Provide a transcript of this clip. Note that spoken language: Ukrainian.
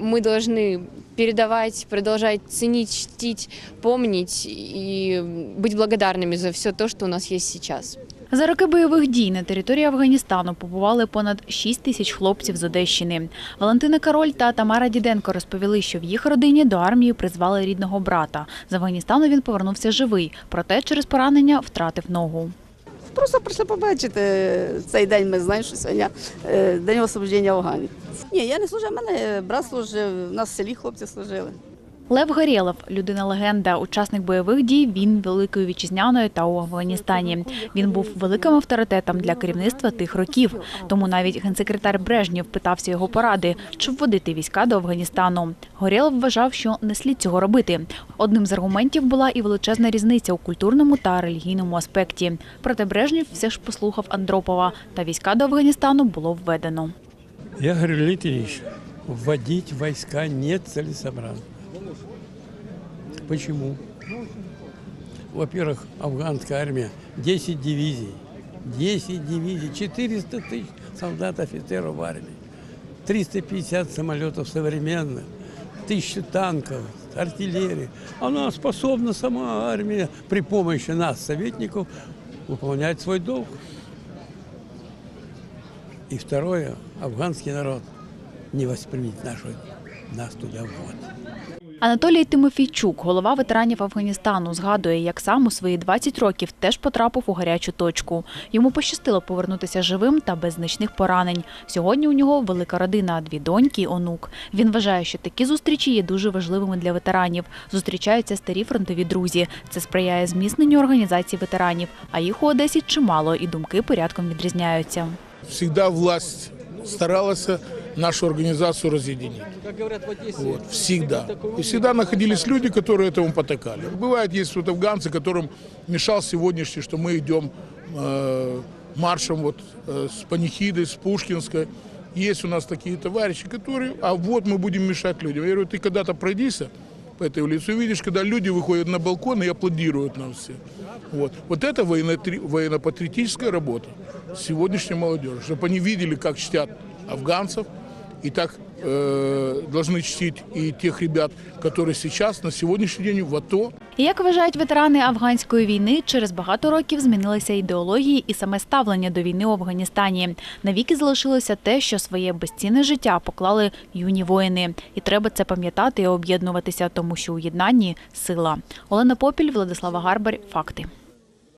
мы должны передавать, продолжать ценить, чтить, помнить и быть благодарными за все то, что у нас есть сейчас. За роки бойових дій на території Афганістану побували понад 6 тисяч хлопців з Одещини. Валентина Кароль та Тамара Діденко розповіли, що в їх родині до армії призвали рідного брата. З Афганістану він повернувся живий, проте через поранення втратив ногу. Просто прийшли побачити цей день. Ми знаємо, що сьогодні е, день освобождення Афгані. Ні, я не служив, в мене брат служив, у нас в селі хлопці служили. Лев Горєлов – людина-легенда, учасник бойових дій, він Великої Вітчизняної та у Афганістані. Він був великим авторитетом для керівництва тих років. Тому навіть генсекретар Брежнєв питався його поради, чи вводити війська до Афганістану. Горєлов вважав, що не слід цього робити. Одним з аргументів була і величезна різниця у культурному та релігійному аспекті. Проте Брежнєв все ж послухав Андропова, та війська до Афганістану було введено. Я говорю, Леонид Ильич, вводить войска нет целесообразно. Почему? Во-первых, афганская армия 10 дивизий. 10 дивизий, 400 тысяч солдат, офицеров в армии. 350 самолетов современных, 1000 танков, артиллерии. Она способна, сама армия, при помощи нас, советников, выполнять свой долг. И второе, афганский народ не воспримет нашу, нас туда ввод. Анатолій Тимофійчук, голова ветеранів Афганістану, згадує, як сам у свої 20 років теж потрапив у гарячу точку. Йому пощастило повернутися живим та без значних поранень. Сьогодні у нього велика родина, дві доньки, і онук. Він вважає, що такі зустрічі є дуже важливими для ветеранів. Зустрічаються старі фронтові друзі. Це сприяє зміцненню організації ветеранів. А їх у Одесі чимало, і думки порядком відрізняються. всегда власть старалась нашу организацию разъединить. Вот, всегда. И всегда находились люди, которые этому потакали. Бывает, есть вот афганцы, которым мешал сегодняшний, что мы идем э, маршем вот, э, с Панихиды, с Пушкинской. Есть у нас такие товарищи, которые, а вот мы будем мешать людям. Я говорю, ты когда-то пройдися по этой улице, увидишь, когда люди выходят на балкон и аплодируют нам все. Вот, вот это военно- военно-патриотическая работа сегодняшней молодежи, чтобы они видели, как чтят афганцев, и так э, должны чтить и тех ребят, которые сейчас, на сегодняшний день в АТО, І як вважають ветерани афганської війни, через багато років змінилися ідеології і саме ставлення до війни у Афганістані. Навіки залишилося те, що своє безцінне життя поклали юні воїни. І треба це пам'ятати і об'єднуватися, тому що у єднанні сила. Олена Попіль, Владислава Гарбар. Факти.